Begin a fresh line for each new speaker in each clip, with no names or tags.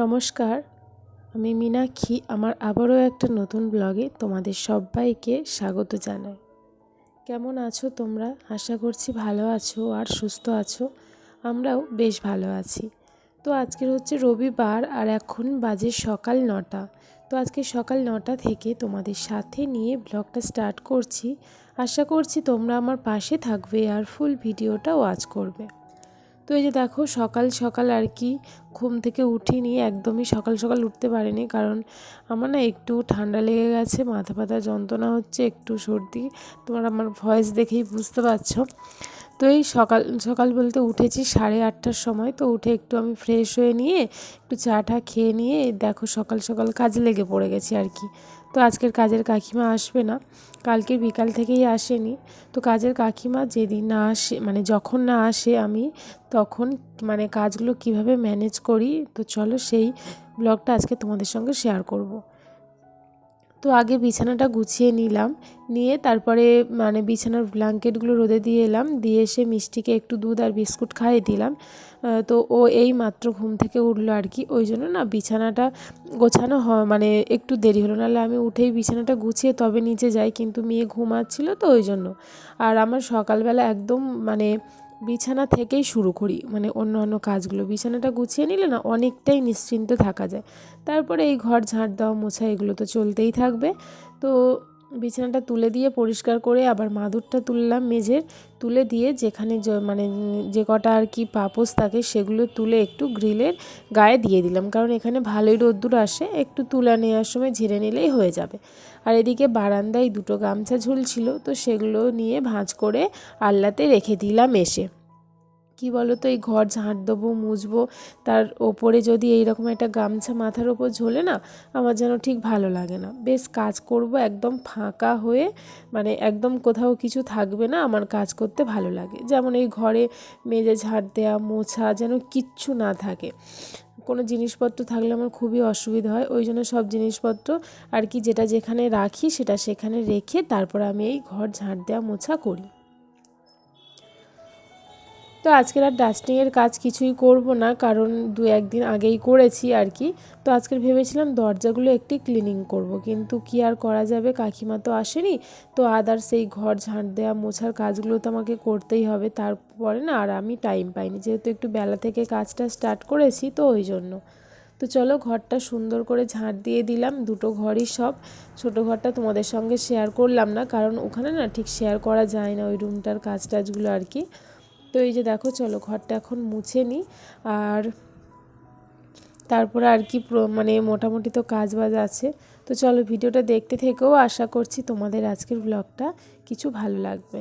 নমস্কার, আমি মীনাক্ষী, আমার আবারও একটা নতুন ব্লগে তোমাদের সবাইকে স্বাগত জানাই। কেমন আছো তোমরা? আশা করছি ভালো আছো আর সুস্থ আছো। আমরাও বেশ ভালো আছি। তো আজকের হচ্ছে রবিবার আর এখন বাজে সকাল নটা। তো আজকে সকাল নটা থেকে তোমাদের সাথে নিয়ে ব্লগটা স্টার্ট করছি। আশা করছি তোমরা আমার পাশে থাকবে আর ফুল ভিডিওটা ওয়াচ করবে। তো এই যে দেখো, সকাল সকাল আর কি ঘুম থেকে উঠিনি, একদমই সকাল সকাল উঠতে পারিনি। কারণ আমার না একটু ঠান্ডা লেগে গেছে, মাথা ব্যথা যন্ত্রণা হচ্ছে, একটু সর্দি। তোমার আমার ভয়েস দেখেই বুঝতে পারছ। তো এই সকাল সকাল বলতে উঠেছি সাড়ে আটটার সময়। তো উঠে একটু আমি ফ্রেশ হয়ে নিয়ে একটু চা টা খেয়ে নিয়ে, দেখো সকাল সকাল কাজে লেগে পড়ে গেছি আর কি। তো আজকের কাজের কাকিমা আসবে না কালকে বিকাল থেকেই আসেনি তো কাজের কাকিমা যেদিন না আসে মানে যখন না আসে আমি, তখন মানে কাজগুলো কীভাবে ম্যানেজ করি, তো চলো সেই ব্লগটা আজকে তোমাদের সঙ্গে শেয়ার করব। তো আগে বিছানাটা গুছিয়ে নিলাম, নিয়ে তারপরে মানে বিছানার ব্ল্যাঙ্কেটগুলো রোদে দিয়ে এলাম, দিয়ে এসে মিষ্টিকে একটু দুধ আর বিস্কুট খাইয়ে দিলাম। তো ও এই মাত্র ঘুম থেকে উঠল আর কি, ওই জন্য না বিছানাটা গোছানো হ মানে একটু দেরি হলো। নাহলে আমি উঠেই বিছানাটা গুছিয়ে তবে নিচে যাই, কিন্তু মেয়ে ঘুমাচ্ছিল তো ওই জন্য। আর আমার সকালবেলা একদম মানে বিছানা থেকেই শুরু করি। মানে অন্য অন্য কাজগুলো। বিছানাটা গুছিয়ে নিলে না অনেকটাই নিশ্চিন্ত থাকা যায়। তারপরে এই ঘর ঝাঁট দেওয়া মোছা এগুলো তো চলতেই থাকবে। তো বিছানাটা তুলে দিয়ে পরিষ্কার করে আবার মাদুরটা তুললাম, মেঝের তুলে দিয়ে যেখানে মানে যে কটা আর কি পাপোস থাকে সেগুলো তুলে একটু গ্রিলের গায়ে দিয়ে দিলাম। কারণ এখানে ভালোই রোদ্দুর আসে, একটু তুলা নেওয়ার সময় ঝেড়ে নিলেই হয়ে যাবে। আর এদিকে বারান্দায় দুটো গামছা ঝুলছিল, তো সেগুলো নিয়ে ভাঁজ করে আল্লাতে রেখে দিলাম এসে। কি বলো তো এই ঘর ঝাঁট দেবো, মুছবো, তার ওপরে যদি এইরকম একটা গামছা মাথার ওপর ঝোলে না, আমার যেন ঠিক ভালো লাগে না। বেশ কাজ করব, একদম ফাঁকা হয়ে মানে একদম কোথাও কিছু থাকবে না, আমার কাজ করতে ভালো লাগে। যেমন এই ঘরে মেজে ঝাড় দেওয়া মোছা যেন কিচ্ছু না থাকে। কোনো জিনিসপত্র থাকলে আমার খুবই অসুবিধা হয়, ওই জন্য সব জিনিসপত্র আর কি যেটা যেখানে রাখি সেটা সেখানে রেখে তারপর আমি এই ঘর ঝাঁট দেওয়া মোছা করি। তো আজকের আর ডাস্টিংয়ের কাজ কিছুই করব না, কারণ দু একদিন আগেই করেছি আর কি। তো আজকের ভেবেছিলাম দরজাগুলো একটি ক্লিনিং করব, কিন্তু কি আর করা যাবে? কাকিমা তো আসেনি, তো আদার সেই ঘর ঝাঁট দেওয়া মোছার কাজগুলো তো আমাকে করতেই হবে, তারপরে না আর আমি টাইম পাইনি। যেহেতু একটু বেলা থেকে কাজটা স্টার্ট করেছি, তো ওই জন্য। তো চলো ঘরটা সুন্দর করে ঝাঁট দিয়ে দিলাম, দুটো ঘরই সব। ছোট ঘরটা তোমাদের সঙ্গে শেয়ার করলাম না, কারণ ওখানে না ঠিক শেয়ার করা যায় না ওই রুমটার কাজ টাজগুলো আর কি। তো এই যে দেখো, চলো ঘরটা এখন মুছে নিই আর তারপরে আর কি মানে মোটামুটি তো কাজ বাজ আছে। তো চলো ভিডিওটা দেখতে থেকেও আশা করছি তোমাদের আজকের ব্লগটা কিছু ভালো লাগবে।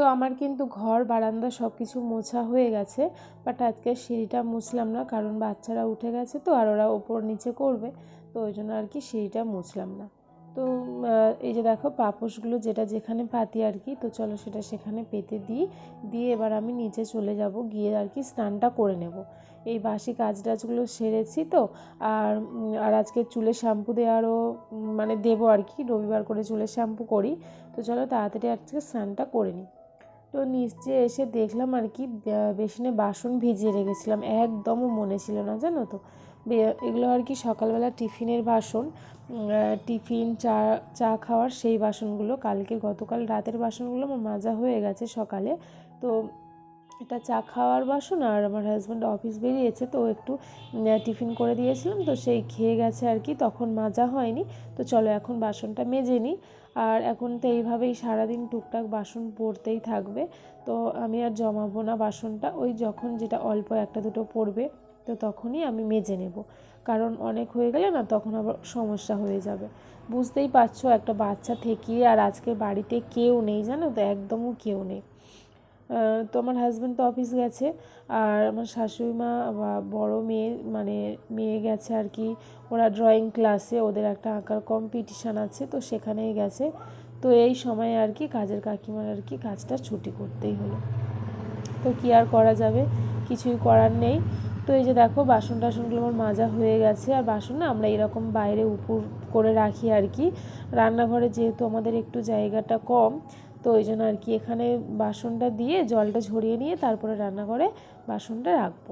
তো আমার কিন্তু ঘর, বারান্দা সব কিছু মোছা হয়ে গেছে। বাট আজকে সিঁড়িটা মুছলাম না, কারণ বাচ্চারা উঠে গেছে তো, আর ওরা ওপর নিচে করবে। তো ওই জন্য আর কি সিঁড়িটা মুছলাম না। তো এই যে দেখো পাপোশগুলো যেটা যেখানে পাতি আর কি, তো চলো সেটা সেখানে পেতে দিই। দিয়ে এবার আমি নিচে চলে যাব, গিয়ে আর কি স্নানটা করে নেব। এই বাসি কাজ টাজগুলো সেরেছি তো, আর আর আজকে চুলে শ্যাম্পু দেওয়ারও মানে দেবো আর কি, রবিবার করে চুলে শ্যাম্পু করি। তো চলো তাড়াতাড়ি আজকে স্নানটা করে নিই। তো নিচে এসে দেখলাম আর কি বেসিনে বাসন ভিজিয়ে রেখেছিলাম। একদমও মনে ছিল না, জানো তো? এগুলো আর কি সকালবেলা টিফিনের বাসন টিফিন, চা চা খাওয়ার সেই বাসনগুলো। কালকে গতকাল রাতের বাসনগুলো আমার মাজা হয়ে গেছে সকালে। তো এটা চা খাওয়ার বাসন আর আমার হাজব্যান্ড অফিস বেরিয়েছে, তো একটু টিফিন করে দিয়েছিলাম, তো সেই খেয়ে গেছে আর কি, তখন মাজা হয়নি, তো চলো এখন বাসনটা মেজে নিই, আর এখন তো এইভাবেই সারাদিন টুকটাক বাসন পড়তেই থাকবে, তো আমি আর জমাবো না বাসনটা, ওই যখন যেটা অল্প একটা দুটো পড়বে, তো তখনই আমি মেজে নেব, কারণ অনেক হয়ে গেলে না তখন আবার সমস্যা হয়ে যাবে, বুঝতেই পারছ একটা বাচ্চা থেকে আর আজকে বাড়িতে কেউ নেই, জানো তো, একদমও কেউ নেই তো আমার হাজব্যান্ড তো অফিস গেছে, আর আমার শাশুড়ি মা বা বড় মেয়ে মানে মেয়ে গেছে আর কি, ওরা ড্রয়িং ক্লাসে ওদের একটা আঁকার কম্পিটিশান আছে, তো সেখানেই গেছে। তো এই সময় আর কি, কাজের কাকিমার আর কি কাজটা ছুটি করতেই হলো। তো কী আর করা যাবে? কিছুই করার নেই। তো এই যে দেখো, বাসন টাসনগুলো আমার মাজা হয়ে গেছে, আর বাসন না আমরা এরকম বাইরে উপর করে রাখি আর কি। রান্নাঘরে যেহেতু আমাদের একটু জায়গাটা কম তো ওই জন্য আর কি এখানে বাসনটা দিয়ে জলটা ঝরিয়ে নিয়ে তারপরে রান্নাঘরে বাসনটা রাখব।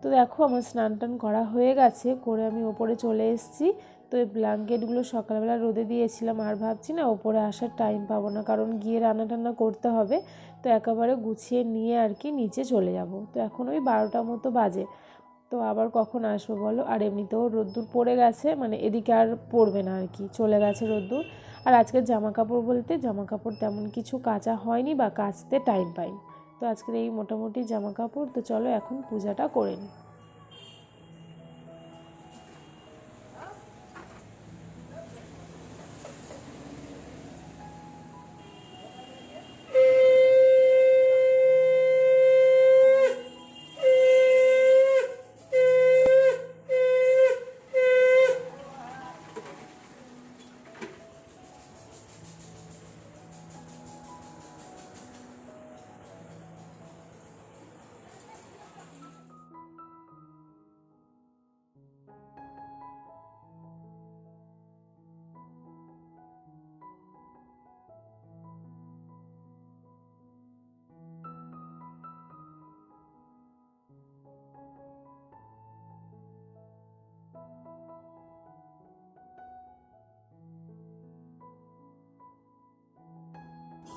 তো দেখো আমার স্নান টান করা হয়ে গেছে, করে আমি ওপরে চলে এসেছি। তো এই ব্ল্যাঙ্কেটগুলো সকালবেলা রোদে দিয়েছিলাম, আর ভাবছি না ওপরে আসার টাইম পাবো না, কারণ গিয়ে রান্না টান্না করতে হবে। তো একেবারে গুছিয়ে নিয়ে আর কি নিচে চলে যাব। তো এখন ওই বারোটা মতো বাজে। তো আবার কখন আসব বলো? আর এমনিতেও রোদ্দুর পড়ে গেছে মানে এদিকে আর পড়বে না আর কি, চলে গেছে রোদ্দুর। আর আজকের জামা কাপড় বলতে জামা কাপড় তেমন কিছু কাচা হয়নি বা কাচতে টাইম পাইনি। তো আজকের এই মোটামুটি জামা কাপড় তো চলো এখন পূজাটা করে নিই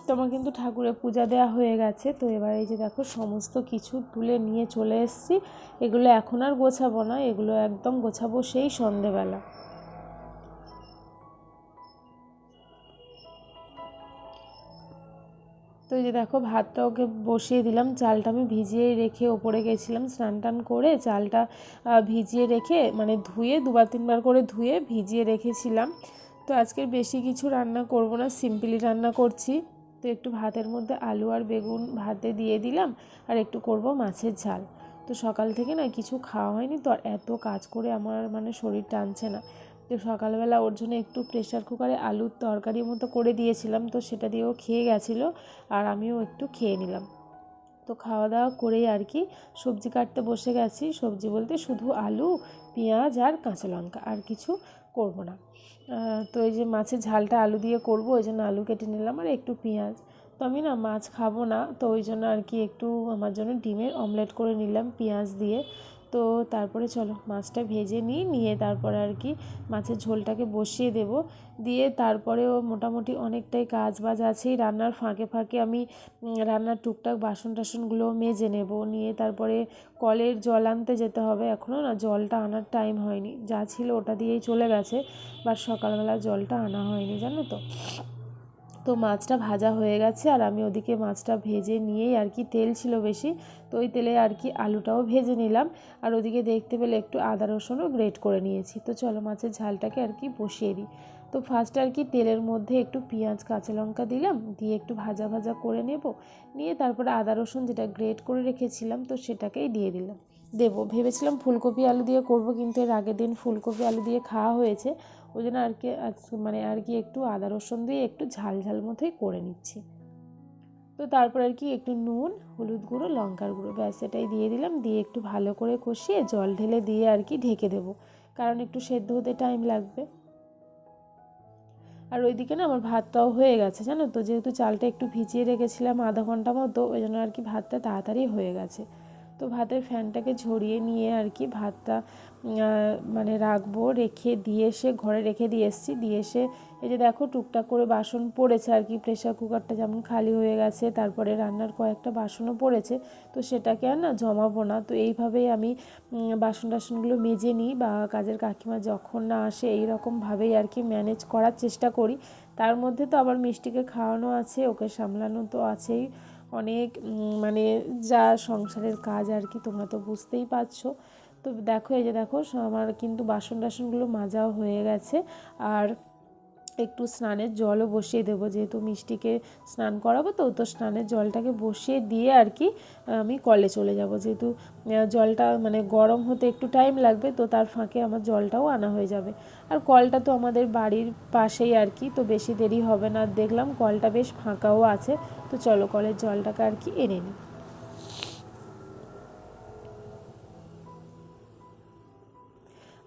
তো আমার কিন্তু ঠাকুরের পূজা দেওয়া হয়ে গেছে। তো এবার এই যে দেখো সমস্ত কিছু তুলে নিয়ে চলে এসেছি। এগুলো এখন আর গোছাবো না, এগুলো একদম গোছাবো সেই সন্ধেবেলা। তো এই যে দেখো ভাতটা ওকে বসিয়ে দিলাম, চালটা আমি ভিজিয়ে রেখে ওপরে গেছিলাম স্নান টান করে, চালটা ভিজিয়ে রেখে মানে ধুয়ে দুবার তিনবার করে ধুয়ে ভিজিয়ে রেখেছিলাম। তো আজকের বেশি কিছু রান্না করব না, সিম্পলি রান্না করছি। তো একটু ভাতের মধ্যে আলু আর বেগুন ভাতে দিয়ে দিলাম আর একটু করব মাছের ঝাল। তো সকাল থেকে না কিছু খাওয়া হয়নি তো আর এত কাজ করে আমার মানে শরীর টানছে না। তো সকালবেলা ওর জন্য একটু প্রেশার কুকারে আলুর তরকারির মতো করে দিয়েছিলাম তো সেটা দিয়েও খেয়ে গেছিল আর আমিও একটু খেয়ে নিলাম। তো খাওয়া দাওয়া করেই আর কি সবজি কাটতে বসে গেছি। সবজি বলতে শুধু আলু, পেঁয়াজ আর কাঁচা লঙ্কা আর কিছু করব না। তো এই যে মাছের ঝালটা আলু দিয়ে করব, ওই জন্য আলু কেটে নিলাম আর একটু পেঁয়াজ। তো আমি না মাছ খাব না, তো ওই জন্য আর কি একটু আমার জন্য ডিমের অমলেট করে নিলাম পেঁয়াজ দিয়ে। তো তারপরে চলো মাছটা ভেজে নিই, নিয়ে তারপরে আর কি মাছের ঝোলটাকে বসিয়ে দেব। দিয়ে তারপরেও মোটামুটি অনেকটাই কাজ বাজ আছেই। রান্নার ফাঁকে ফাঁকে আমি রান্নার টুকটাক বাসন টাসনগুলো মেজে নেব। নিয়ে তারপরে কলের জল আনতে যেতে হবে। এখনও না জলটা আনার টাইম হয়নি। যা ছিল ওটা দিয়েই চলে গেছে। বাট সকালবেলা জলটা আনা হয়নি, জানো তো? তো মাছটা ভাজা হয়ে গেছে আর আমি ওদিকে মাছটা ভেজে নিয়েই আর কি তেল ছিল বেশি, তো ওই তেলে আর কি আলুটাও ভেজে নিলাম। আর ওদিকে দেখতে পেলে একটু আদা রসুনও গ্রেট করে নিয়েছি। তো চলো মাছের ঝালটাকে আর কি বসিয়ে দিই। তো ফার্স্ট আর কি তেলের মধ্যে একটু পেঁয়াজ, কাঁচা লঙ্কা দিলাম, দিয়ে একটু ভাজা ভাজা করে নেব। নিয়ে তারপরে আদা রসুন যেটা গ্রেট করে রেখেছিলাম, তো সেটাকেই দিয়ে দিলাম। দেবো। ভেবেছিলাম ফুলকপি আলু দিয়ে করব, কিন্তু এর আগের দিন ফুলকপি আলু দিয়ে খাওয়া হয়েছে। ওই জন্য আর কি মানে আর কি একটু আদা, রসুন দিয়ে একটু ঝাল ঝাল মতোই করে নিচ্ছি। তো তো তারপর আর কি একটু নুন, হলুদ গুঁড়ো, লঙ্কার গুঁড়ো, ব্যাস এটাই দিয়ে দিলাম। দিয়ে একটু ভালো করে কষিয়ে জল ঢেলে দিয়ে আর কি ঢেকে দেবো, কারণ একটু সেদ্ধ হতে টাইম লাগবে। আর ওইদিকে না আমার ভাতটাও হয়ে গেছে, জানো তো? যেহেতু চালটা একটু ভিজিয়ে রেখেছিলাম আধা ঘণ্টা মতো, ওই জন্য আর কি ভাতটা তাড়াতাড়ি হয়ে গেছে। তো ভাতের ফ্যানটাকে ঝরিয়ে নিয়ে আর কি ভাতটা মানে রাখব, রেখে দিয়ে এসে ঘরে রেখে দিয়ে এসেছি। দিয়ে এসে এই যে দেখো টুকটাক করে বাসন পড়েছে আর কি প্রেশার কুকারটা যেমন খালি হয়ে গেছে, তারপরে রান্নার কয়েকটা বাসনও পড়েছে, তো সেটাকে আর না জমাবো না। তো এইভাবেই আমি বাসন টাসনগুলো মেজে নিই বা কাজের কাকিমা যখন না আসে এই রকমভাবেই আর কি ম্যানেজ করার চেষ্টা করি। তার মধ্যে তো আবার মিষ্টিকে খাওয়ানো আছে, ওকে সামলানো তো আছেই। অনেক মানে যা সংসারের কাজ আর কি তোমরা তো বুঝতেই পারছ। তো দেখো, এই যে দেখো আমার কিন্তু বাসন টাসনগুলো মাজাও হয়ে গেছে। আর একটু স্নানের জলও বসিয়ে দেবো। যেহেতু মিষ্টিকে স্নান করাবো তো তো স্নানের জলটাকে বসিয়ে দিয়ে আর কি আমি কলে চলে যাব। যেহেতু জলটা মানে গরম হতে একটু টাইম লাগবে তো তার ফাঁকে আমার জলটাও আনা হয়ে যাবে। আর কলটা তো আমাদের বাড়ির পাশেই আর কি, তো বেশি দেরি হবে না। দেখলাম কলটা বেশ ফাঁকাও আছে, তো চলো কলের জলটাকে আর কি এনে নিই।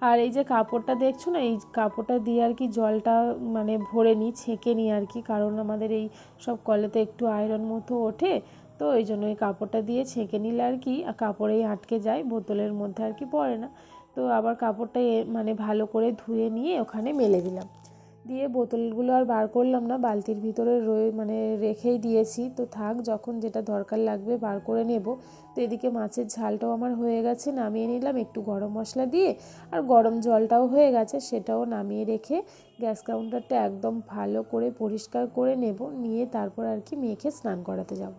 আর এই যে কাপড়টা দেখছ না, এই কাপড়টা দিয়ে আর কি জলটা মানে ভরে নিই, ছেঁকে নিই আর কি। কারণ আমাদের এই সব কলেতে একটু আয়রন মতো ওঠে, তো এই জন্য এই কাপড়টা দিয়ে ছেঁকে নিলে আর কি কাপড়েই আটকে যায়, বোতলের মধ্যে আর কি পড়ে না। তো আবার কাপড়টা মানে ভালো করে ধুয়ে নিয়ে ওখানে মেলে দিলাম। দিয়ে বোতলগুলো আর বার করলাম না, বালতির ভিতরে রয়ে মানে রেখেই দিয়েছি। তো থাক, যখন যেটা দরকার লাগবে বার করে নেব। তো এদিকে মাছের ঝালটাও আমার হয়ে গেছে, নামিয়ে নিলাম একটু গরম মশলা দিয়ে। আর গরম জলটাও হয়ে গেছে, সেটাও নামিয়ে রেখে গ্যাস কাউন্টারটা একদম ভালো করে পরিষ্কার করে নেব। নিয়ে তারপর আর কি মেখে স্নান করাতে যাব।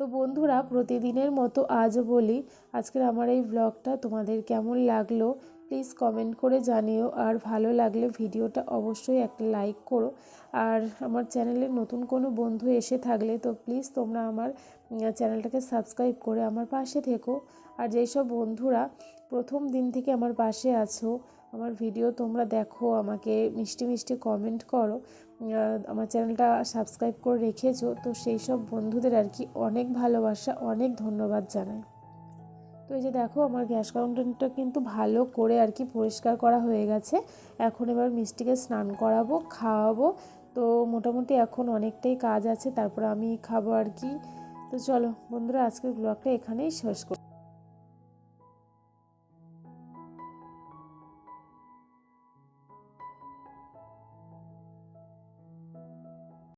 তো বন্ধুরা, প্রতিদিনের মতো আজও বলি। আজকের আমার এই ব্লগটা তোমাদের কেমন লাগল? প্লিজ কমেন্ট করে জানিও। আর ভালো লাগলে ভিডিওটা অবশ্যই একটা লাইক করো। আর আমার চ্যানেলে নতুন কোনো বন্ধু এসে থাকলে তো প্লিজ তোমরা আমার চ্যানেলটাকে সাবস্ক্রাইব করে আমার পাশে থেকো। আর যেই সব বন্ধুরা প্রথম দিন থেকে আমার পাশে আছো, আমার ভিডিও তোমরা দেখো, আমাকে মিষ্টি মিষ্টি কমেন্ট করো আমার চ্যানেলটা সাবস্ক্রাইব করে রেখেছো, তো সেই সব বন্ধুদের আর কি অনেক ভালোবাসা, অনেক ধন্যবাদ জানাই। তো এই যে দেখো, আমার গ্যাস কাউন্টারটা কিন্তু ভালো করে আর কি পরিষ্কার করা হয়ে গেছে। এখন এবার মিষ্টিকে স্নান করাবো, খাওয়াবো। তো মোটামুটি এখন অনেকটাই কাজ আছে, তারপর আমি খাব আর কি। তো চলো বন্ধুরা, আজকের ব্লগটা এখানেই শেষ করি